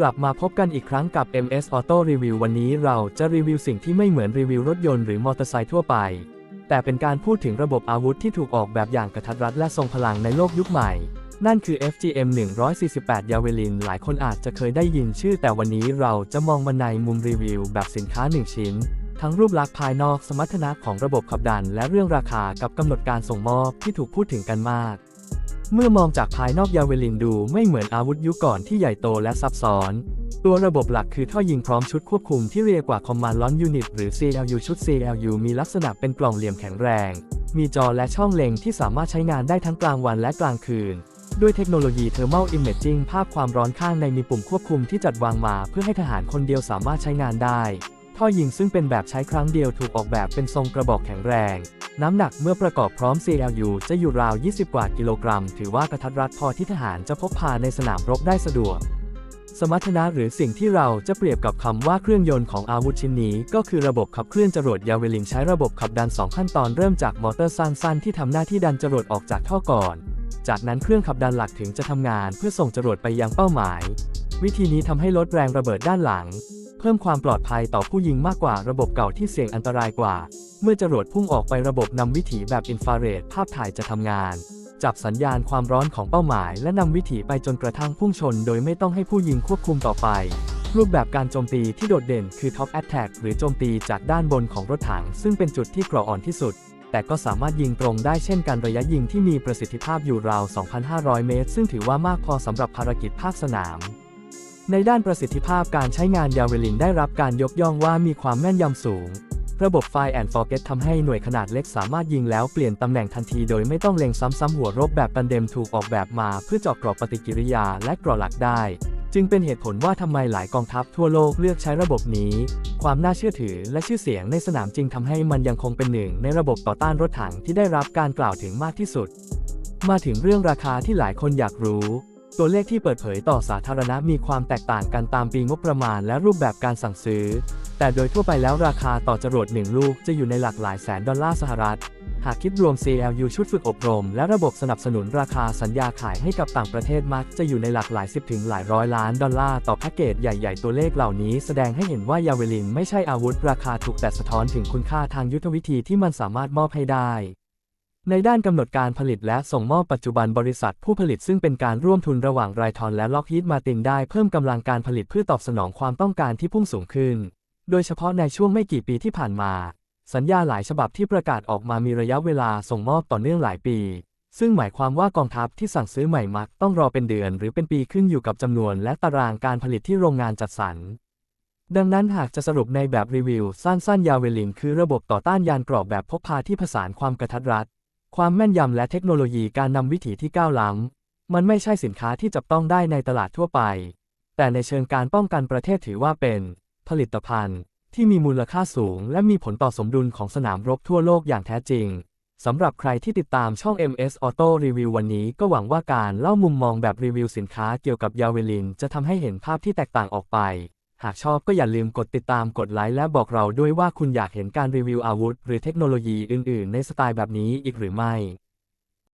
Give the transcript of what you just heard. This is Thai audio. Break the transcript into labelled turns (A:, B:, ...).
A: กลับมาพบกันอีกครั้งกับ MS Auto Review วันนี้เราจะรีวิวสิ่งที่ไม่เหมือนรีวิวรถยนต์หรือมอเตอร์ไซค์ทั่วไป แต่เป็นการพูดถึงระบบอาวุธที่ถูกออกแบบอย่างกระทัดรัดและทรงพลังในโลกยุคใหม่ นั่นคือ FGM 148ยาเวลินหลายคนอาจจะเคยได้ยินชื่อ แต่วันนี้เราจะมองมันในมุมรีวิวแบบสินค้า 1 ชิ้น ทั้งรูปลักษณ์ภายนอกสมรรถนะของระบบขับดัน และเรื่องราคากับกำหนดการส่งมอบที่ถูกพูดถึงกันมาก เมื่อมองจากภายนอกยาเวลินดูไม่เหมือนอาวุธยุคก่อนที่ใหญ่โตและซับซ้อน ตัวระบบหลักคือท่อยิงพร้อมชุดควบคุมที่เรียกว่า Command Launch Unit หรือ CLU ชุด CLU มีลักษณะเป็นกล่องเหลี่ยมแข็งแรง มีจอและช่องเล็งที่สามารถใช้งานได้ทั้งกลางวันและกลางคืน ด้วยเทคโนโลยี Thermal Imaging ภาพความร้อนข้างในมีปุ่มควบคุมที่จัดวางมาเพื่อให้ทหารคนเดียวสามารถใช้งานได้ ท่อยิงซึ่งเป็นแบบใช้ครั้งเดียวถูกออกแบบเป็นทรงกระบอกแข็งแรง น้ำหนักเมื่อประกอบพร้อม CLU จะอยู่ราว 20 กว่ากิโลกรัม ถือว่ากระทัดรัดพอที่ทหารจะพกพาในสนามรบได้สะดวก สมรรถนะหรือสิ่งที่เราจะเปรียบกับคำว่าเครื่องยนต์ของอาวุธชิ้นนี้ ก็คือระบบขับเคลื่อนจรวดยาเวลินใช้ระบบขับดัน 2 ขั้นตอนเริ่มจากมอเตอร์สั้นๆที่ทำหน้าที่ดันจรวดออกจากท่อก่อน จากนั้นเครื่องขับดันหลักถึงจะทำงาน เพื่อส่งจรวดไปยังเป้าหมาย วิธีนี้ทำให้ลดแรงระเบิดด้านหลัง เพิ่มความปลอดภัยต่อผู้ยิงมากกว่าระบบเก่าที่เสี่ยงอันตรายกว่า เมื่อจรวดพุ่งออกไประบบนำวิถีแบบอินฟราเรดภาพถ่ายจะทำงาน จับสัญญาณความร้อนของเป้าหมาย และนำวิถีไปจนกระทั่งพุ่งชน โดยไม่ต้องให้ผู้ยิงควบคุมต่อไป รูปแบบการโจมตีที่โดดเด่นคือ Top Attack หรือโจมตีจากด้านบนของรถถัง ซึ่งเป็นจุดที่เกราะอ่อนที่สุดแต่ก็สามารถยิงตรงได้เช่นกันระยะยิงที่มีประสิทธิภาพอยู่ราว 2,500 เมตร ซึ่งถือว่ามากพอสำหรับภารกิจภาคสนาม ในด้านประสิทธิภาพการใช้งานยาเวลินได้รับการยกย่องว่ามีความแม่นยำสูง ระบบ Fire and Forget ทำให้หน่วยขนาดเล็กสามารถยิงแล้วเปลี่ยนตำแหน่งทันทีโดยไม่ต้องเล็งซ้ำๆหัวรบแบบตันเดมถูกออกแบบมาเพื่อเจาะกรอบปฏิกิริยาและกรอหลักได้ จึงเป็นเหตุผลว่าทำไมหลายกองทัพทั่วโลกเลือกใช้ระบบนี้ ความน่าเชื่อถือและชื่อเสียงในสนามจริงทำให้มันยังคงเป็นหนึ่งในระบบต่อต้านรถถังที่ได้รับการกล่าวถึงมากที่สุด มาถึงเรื่องราคาที่หลายคนอยากรู้ ตัวเลขที่เปิดเผยต่อสาธารณะมีความแตกต่างกันตามปีงบประมาณและรูปแบบการสั่งซื้อ แต่โดยทั่วไปแล้วราคาต่อจรวดหนึ่งลูกจะอยู่ในหลักหลายแสนดอลลาร์สหรัฐ หากคิดรวม CLU ชุดฝึกอบรม และระบบสนับสนุนราคาสัญญาขายให้กับต่างประเทศมักจะอยู่ในหลักหลายสิบถึงหลายร้อยล้านดอลลาร์ต่อแพ็กเกจใหญ่ๆ ตัวเลขเหล่านี้แสดงให้เห็นว่ายาเวลินไม่ใช่อาวุธราคาถูกแต่สะท้อนถึงคุณค่าทางยุทธวิธีที่มันสามารถมอบให้ได้ ในด้านกำหนดการผลิตและส่งมอบปัจจุบันบริษัทผู้ผลิตซึ่งเป็นการร่วมทุนระหว่างไรทอนและล็อกฮีดมาตินได้เพิ่มกำลังการผลิตเพื่อตอบสนองความต้องการที่พุ่งสูงขึ้น โดยเฉพาะในช่วงไม่กี่ปีที่ผ่านมา สัญญาหลายฉบับที่ประกาศออกมามีระยะเวลาส่งมอบต่อเนื่องหลายปี ซึ่งหมายความว่ากองทัพที่สั่งซื้อใหม่มักต้องรอเป็นเดือน หรือเป็นปีขึ้นอยู่กับจำนวนและตารางการผลิตที่โรงงานจัดสรรดังนั้นหากจะสรุปในแบบรีวิวสั้นๆยาเวลินคือระบบต่อต้านยานกรอบแบบพกพาที่ผสานความกระทัดรัด ความแม่นยำและเทคโนโลยีการนำวิถีที่ก้าวล้ำ มันไม่ใช่สินค้าที่จับต้องได้ในตลาดทั่วไป แต่ในเชิงการป้องกันประเทศถือว่าเป็น ผลิตภัณฑ์ ที่มีมูลค่าสูง และมีผลต่อสมดุลของสนามรบทั่วโลกอย่างแท้จริงสำหรับใครที่ติดตามช่อง MS Auto Review วันนี้ก็หวังว่าการเล่ามุมมองแบบรีวิวสินค้าเกี่ยวกับยาเวลิน จะทำให้เห็นภาพที่แตกต่างออกไป หากชอบก็อย่าลืมกดติดตามกดไลค์และบอกเราด้วยว่าคุณอยากเห็นการรีวิวอาวุธ หรือเทคโนโลยีอื่น ๆ ในสไตล์แบบนี้อีกหรือไม่